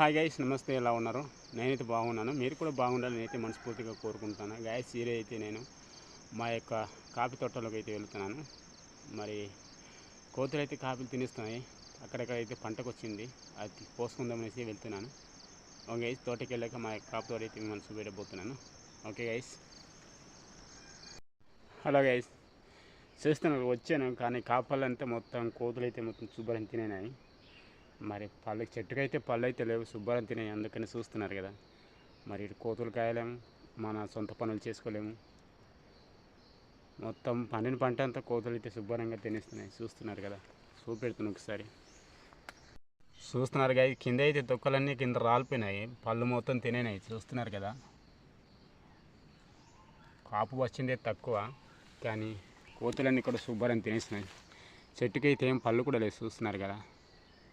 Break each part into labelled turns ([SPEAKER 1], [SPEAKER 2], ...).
[SPEAKER 1] Hi guys నమస్తే ఎలా ఉన్నారు? నేనైతే బాగున్నాను. మీరు కూడా బాగుండాలని నేనైతే మనస్ఫూర్తిగా కోరుకుంటాను గైస్ ఈరోజు అయితే నేను మా యొక్క కాఫీ తోటలోకి అయితే వెళ్తున్నాను. మరి కోతులు అయితే కాఫీలు తినేస్తున్నాయి. అక్కడక్కడైతే పంటకు వచ్చింది అది పోసుకుందామనేసి వెళ్తున్నాను. ఓకే గైస్ తోటకి వెళ్ళాక మా యొక్క కాఫీ తోట అయితే మనసు పెట్టబోతున్నాను ఓకే గైస్ హలో గైస్ చేస్తున్నాను వచ్చాను. కానీ కాపాలంతా మొత్తం కోతులు అయితే మొత్తం శుభ్రం తినేనాయి. మరి పళ్ళు చెట్టుకైతే పళ్ళు అయితే లేవు. శుభ్రం తినాయి అందుకని చూస్తున్నారు కదా. మరి ఇటు కోతులు కాయలేము మన సొంత పనులు చేసుకోలేము. మొత్తం పండిన పంట అంతా కోతులు అయితే శుభ్రంగా తినేస్తున్నాయి. చూస్తున్నారు కదా. చూపెడుతున్నాను ఒకసారి. చూస్తున్నారు కదా కింద అయితే తొక్కలన్నీ కింద రాలిపోయినాయి. పళ్ళు మొత్తం తినేనాయి. చూస్తున్నారు కదా. కాపు వచ్చిందే తక్కువ కానీ కోతులన్నీ కూడా శుభ్రం తినేస్తున్నాయి. చెట్టుకైతే ఏం పళ్ళు కూడా లేదు చూస్తున్నారు కదా.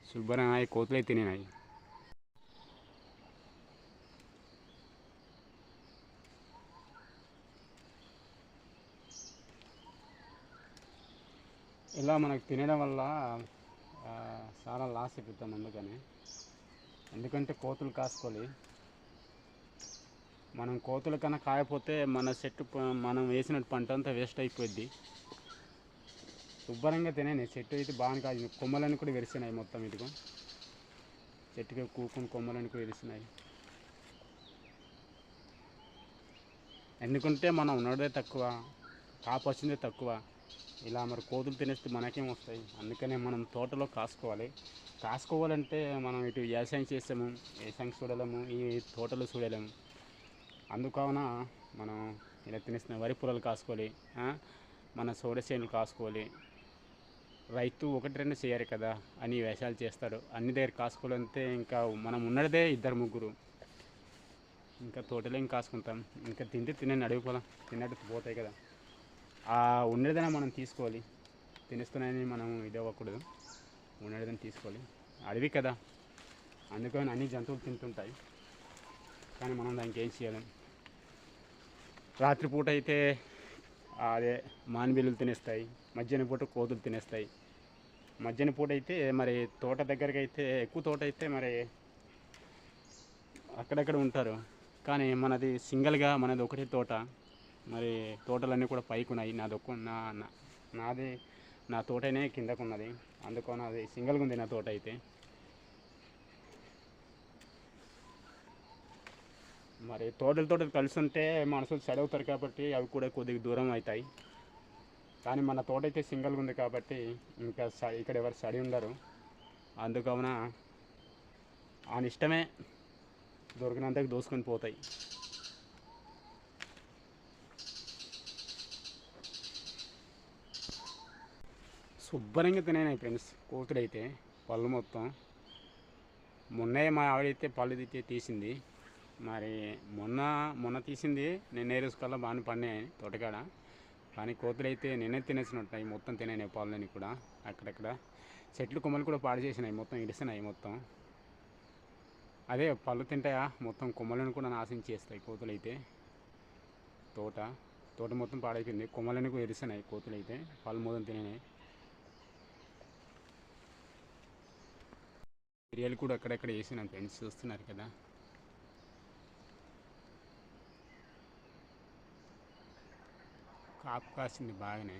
[SPEAKER 1] శుభ్రమైన కోతులే తినేనాయి. ఇలా మనకు తినడం వల్ల చాలా లాస్ అయిపోతాం అందుకని. ఎందుకంటే కోతులు కాసుకోవాలి మనం కోతుల కన్నా కాయపోతే మన చెట్టు మనం వేసిన పంట అంతా వేస్ట్ అయిపోద్ది శుభ్రంగా తినే చెట్టు అయితే బాగా కాదు కొమ్మలన్నీ కూడా వెరిసినాయి మొత్తం ఇదిగో. చెట్టుకి కూకుని కొమ్మలన్నీ కూడా వెరిసినాయి. ఎందుకంటే మనం ఉన్నదే తక్కువ కాపు వచ్చిందే తక్కువ. ఇలా మరి కోతులు తినేస్తే మనకేం వస్తాయి? అందుకనే మనం తోటలో కాసుకోవాలి. కాసుకోవాలంటే మనం ఇటు వ్యవసాయం చేసాము వ్యవసాయం చూడలేము ఈ తోటలు చూడలేము. అందుకావున మనం ఇలా తినేసిన వరి పొలాలు కాసుకోవాలి మన సోడ చేనులు కాసుకోవాలి. రైతు ఒకటి రెండు చేయరు కదా అని వేషాలు చేస్తాడు. అన్ని దగ్గర కాసుకోవాలంటే ఇంకా మనం ఉన్నదే ఇద్దరు ముగ్గురు. ఇంకా తోటలో ఇంకా కాసుకుంటాం. ఇంకా తింటే తినని అడిగిపోదాం తిన్నట్టు పోతాయి కదా. ఆ ఉన్నదైనా మనం తీసుకోవాలి. తినేస్తున్నాయని మనం ఇది అవ్వకూడదు. ఉన్నదని తీసుకోవాలి. అడవి కదా. అందుకని అన్ని జంతువులు తింటుంటాయి. కానీ మనం దానికి ఏం చేయలేం? రాత్రిపూట అయితే అదే మానిబిల్లులు తినేస్తాయి. మధ్యాహ్న పూట కోతులు తినేస్తాయి. మధ్యాహ్న పూట అయితే మరి తోట దగ్గరికి అయితే ఎక్కువ తోట అయితే మరి అక్కడక్కడ ఉంటారు. కానీ మనది సింగిల్గా మనది ఒకటే తోట. మరి తోటలన్నీ కూడా పైకి ఉన్నాయి నాది ఒక్క నా నాది నా తోటనే కిందకు ఉన్నది అందుకని అది సింగిల్గా ఉంది నా తోట అయితే. మరి తోటలతో కలిసి ఉంటే మనుషులు సెడవుతారు కాబట్టి అవి కూడా కొద్దిగా దూరం అవుతాయి. కానీ మన తోట అయితే సింగిల్గా ఉంది కాబట్టి ఇంకా ఇక్కడ ఎవరు స్టడీ ఉండరు. అందుకవున ఆయన ఇష్టమే దొరికినంతకు దోసుకొని పోతాయి. శుభ్రంగా తినేనాయి ఫ్రెండ్స్ కోతులైతే పళ్ళు మొత్తం. మొన్నే మా ఆవిడైతే పళ్ళు తెచ్చి తీసింది. మరి మొన్న మొన్న తీసింది నేను రోజుకల్లా బాగానే పడినాయి తోటకాడ. కానీ కోతులు అయితే నిన్నే తినేసినట్టున్నాయి మొత్తం తినే పాలని కూడా అక్కడక్కడ. చెట్లు కొమ్మలు కూడా పాడు చేసినాయి. మొత్తం ఇడిసినాయి మొత్తం. అదే పళ్ళు తింటాయా? మొత్తం కొమ్మలను కూడా నాశనం చేస్తాయి కోతులు అయితే తోట. తోట మొత్తం పాడైపోయింది. కొమ్మలను కూడా ఇరిసినాయి కోతులు అయితే పళ్ళు మొత్తం తినేనాయి మిరియాలు కూడా అక్కడక్కడ వేసినాను ఫ్రెండ్స్. చూస్తున్నారు కదా. కాపు కాసింది బాగానే.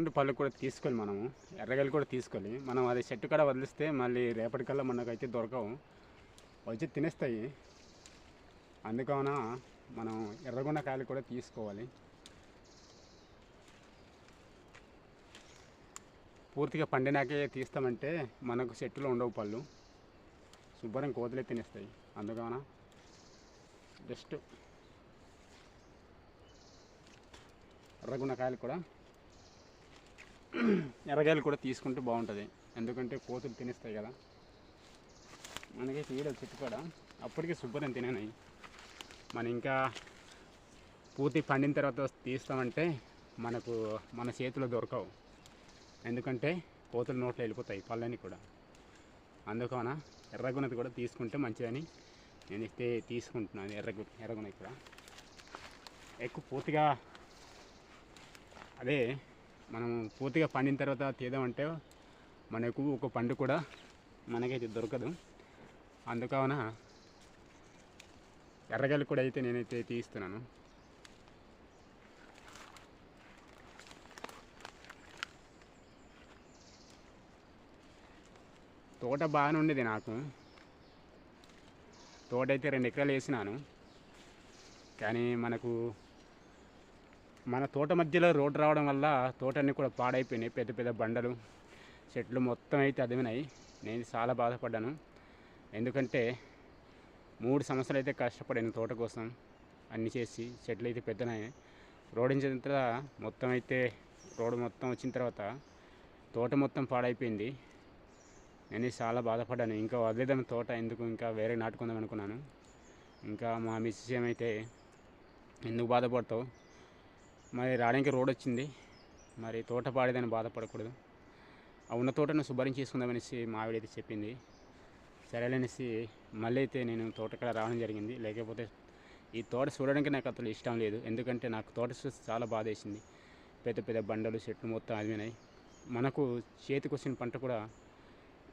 [SPEAKER 1] రెండు పళ్ళు కూడా తీసుకొని మనము ఎర్రగలు కూడా తీసుకొని మనం అది చెట్టు కాడ వదిలిస్తే మళ్ళీ రేపటికల్లా మనకైతే దొరకవు. వచ్చి తినేస్తాయి. అందుకన మనం ఎర్రగొండ కాయలు కూడా తీసుకోవాలి. పూర్తిగా పండినాకే తీస్తామంటే మనకు చెట్టులో ఉండవు పళ్ళు. శుభ్రం కోతులే తినేస్తాయి. అందుకన జస్ట్ ఎర్రగుండకాయలు కూడా ఎర్రగాయలు కూడా తీసుకుంటే బాగుంటుంది. ఎందుకంటే కోతులు తినేస్తాయి కదా. మనకి తీయడం చెట్టు కూడా. అప్పటికే శుభ్రం తినేనాయి. మనం ఇంకా పూర్తి పండిన తర్వాత తీస్తామంటే మనకు మన చేతిలో దొరకవు. ఎందుకంటే కోతులు నోట్లో వెళ్ళిపోతాయి పళ్ళని కూడా. అందుకన ఎర్రగున్నది కూడా తీసుకుంటే మంచిదని నేను ఇస్తే తీసుకుంటున్నాను ఎర్రగు ఎర్రగున్నది కూడా. ఎక్కువ పూర్తిగా అదే మనం పూర్తిగా పండిన తర్వాత తీద్దామంటే మనకు ఒక పండు కూడా మనకైతే దొరకదు. అందుకన ఎర్రగల్లు కూడా అయితే నేనైతే తీస్తున్నాను. తోట బాగానే ఉండేది నాకు. తోట అయితే రెండు ఎకరాలు వేసినాను. కానీ మనకు మన తోట మధ్యలో రోడ్డు రావడం వల్ల తోటన్నీ కూడా పాడైపోయినాయి. పెద్ద పెద్ద బండలు చెట్లు మొత్తం అయితే అదిమినాయి. నేను చాలా బాధపడ్డాను. ఎందుకంటే మూడు సంవత్సరాలు అయితే కష్టపడాను తోట కోసం. అన్ని చేసి చెట్లు అయితే పెద్దనాయి. రోడ్ ఇచ్చిన తర్వాత మొత్తం అయితే రోడ్డు మొత్తం వచ్చిన తర్వాత తోట మొత్తం పాడైపోయింది. నేను చాలా బాధపడ్డాను. ఇంకా వదిలేదాం తోట ఎందుకు? ఇంకా వేరే నాటుకుందాం అనుకున్నాను. ఇంకా మా మిస్సెస్ ఏమైతే ఎందుకు బాధపడతావు? మరి రావడానికి రోడ్ వచ్చింది. మరి తోట పాడేదని బాధపడకూడదు. ఆ ఉన్న తోటను శుభ్రం చేసుకుందామనేసి మావిడైతే చెప్పింది. సరేలనేసి మళ్ళీ అయితే నేను తోటకడ రావడం జరిగింది. లేకపోతే ఈ తోట చూడడానికి నాకు అసలు ఇష్టం లేదు. ఎందుకంటే నాకు తోట చూసి చాలా బాధ వేసింది పెద్ద పెద్ద బండలు చెట్లు మొత్తం అదిమినాయి మనకు చేతికొచ్చిన పంట కూడా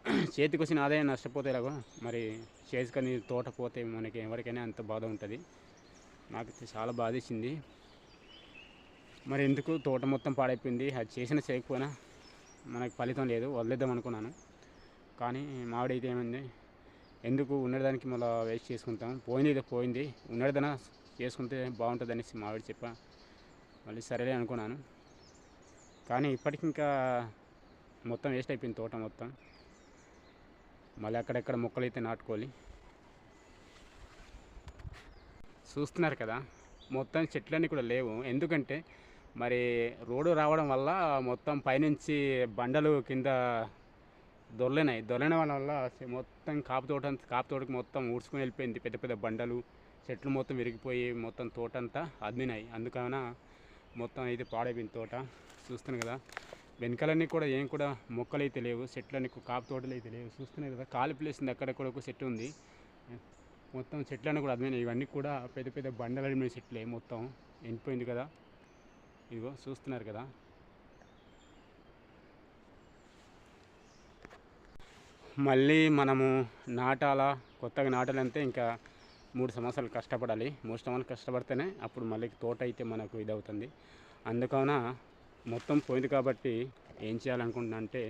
[SPEAKER 1] చేతికొచ్చిన ఆదాయం నష్టపోతే ఎలాగో మరి చేతికని తోట పోతే మనకి ఎవరికైనా అంత బాధ ఉంటుంది. నాకు చాలా బాధేసింది. మరి ఎందుకు తోట మొత్తం పాడైపోయింది? అది చేసిన చేయకపోయినా మనకు ఫలితం లేదు. వదిలేద్దాం అనుకున్నాను. కానీ మావిడైతే ఏమైంది? ఎందుకు ఉన్నదానికి మళ్ళీ వేస్ట్ చేసుకుంటాం? పోయింది ఇది పోయింది. ఉన్నదన చేసుకుంటే బాగుంటుంది అనేసి మావిడి చెప్పా. మళ్ళీ సరేలే అనుకున్నాను. కానీ ఇప్పటికి ఇంకా మొత్తం వేస్ట్ అయిపోయింది తోట మొత్తం. మళ్ళీ అక్కడెక్కడ మొక్కలు అయితే నాటుకోవాలి. చూస్తున్నారు కదా మొత్తం చెట్లన్నీ కూడా లేవు. ఎందుకంటే మరి రోడ్డు రావడం వల్ల మొత్తం పైనుంచి బండలు కింద దొరలినాయి. దొరలిన వల్ల మొత్తం కాపు తోట కాపు తోటకి మొత్తం ఊడ్చుకొని వెళ్ళిపోయింది. పెద్ద పెద్ద బండలు చెట్లు మొత్తం విరిగిపోయి మొత్తం తోట అంతా అందుకన మొత్తం అయితే పాడైపోయింది తోట. చూస్తున్నాను కదా వెనకాలన్నీ కూడా ఏం కూడా మొక్కలు అయితే లేవు. చెట్లన్నీ కాపు తోటలు అయితే లేవు. చూస్తున్నాయి కదా కాలు ప్లేసింది అక్కడక్కడ అక్కడ కూడా ఒక చెట్టు ఉంది. మొత్తం చెట్లన్నీ కూడా అద్మినాయి. ఇవన్నీ కూడా పెద్ద పెద్ద బండలు అడిమిన చెట్లే మొత్తం. ఎండిపోయింది కదా. ఇదిగో చూస్తున్నారు కదా. మళ్ళీ మనము నాటాల కొత్తగా నాటాలంటే ఇంకా మూడు సంవత్సరాలు కష్టపడాలి. మూడు సంవత్సరాలు కష్టపడితేనే అప్పుడు మళ్ళీ తోట అయితే మనకు ఇదవుతుంది. అందుకన మొత్తం పోయింది కాబట్టి ఏం చేయాలనుకుంటున్నా అంటే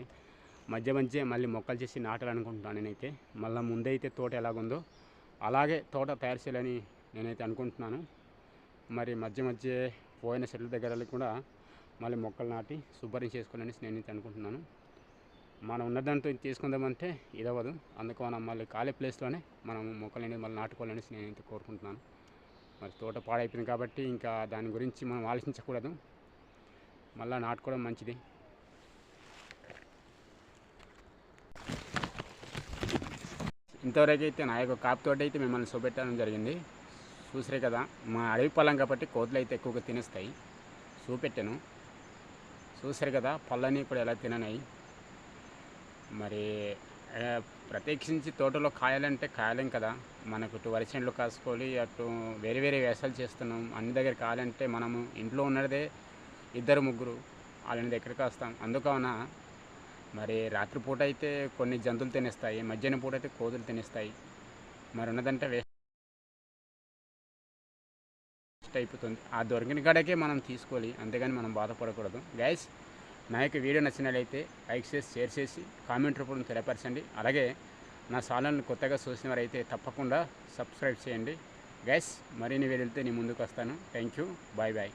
[SPEAKER 1] మధ్య మధ్య మళ్ళీ మొక్కలు చేసి నాటాలనుకుంటున్నాను నేనైతే. మళ్ళీ ముందైతే తోట ఎలాగుందో అలాగే తోట తయారు చేయాలని నేనైతే అనుకుంటున్నాను. మరి మధ్య మధ్య పోయిన చెట్ల దగ్గర కూడా మళ్ళీ మొక్కలు నాటి శుభ్రం చేసుకోవాలని నేనైతే అనుకుంటున్నాను. మనం ఉన్నదాంతో తీసుకుందామంటే ఇదవ్వదు. అందుకు మనం మళ్ళీ ఖాళీ ప్లేస్లోనే మనం మొక్కలు అనేది మళ్ళీ నాటుకోవాలని నేనైతే కోరుకుంటున్నాను. మరి తోట పాడైపోయింది కాబట్టి ఇంకా దాని గురించి మనం ఆలోచించకూడదు. మళ్ళీ నాటుకోవడం మంచిది. ఇంతవరకు అయితే నా యొక్క కాపు తోట అయితే మిమ్మల్ని చూపెట్టడం జరిగింది. చూసిరే కదా మా అడవి పొలం కాబట్టి కోతులు అయితే ఎక్కువగా తినేస్తాయి. చూపెట్టాను. చూసారు కదా పళ్ళని ఇప్పుడు ఎలా తిననాయి మరి ప్రత్యేకించి తోటలో కాయాలంటే కాయలేం కదా. మనకు ఇటు వరి చేనులు కాసుకోవాలి అటు వేరే వేరే వేసాలు చేస్తున్నాం. అన్ని దగ్గర కాయాలంటే మనము ఇంట్లో ఉన్నదే ఇద్దరు ముగ్గురు వాళ్ళని దగ్గర కాస్తాం. అందుకన మరి రాత్రిపూట అయితే కొన్ని జంతువులు తినేస్తాయి మధ్యాహ్నం పూట అయితే కోతులు తినేస్తాయి. మరి ఉన్నదంటే అయిపోతుంది. ఆ దొరికిన కాడకే మనం తీసుకోవాలి. అంతేగాని మనం బాధపడకూడదు. గైస్ నా యొక్క వీడియో నచ్చినట్లయితే లైక్ చేసి షేర్ చేసి కామెంట్ రూపంలో తెలియపరచండి. అలాగే నా ఛానల్ని కొత్తగా చూసిన వారైతే తప్పకుండా సబ్స్క్రైబ్ చేయండి. గైస్ మరిన్ని వీడియోలతో నేను ముందుకు వస్తాను. Thank you bye bye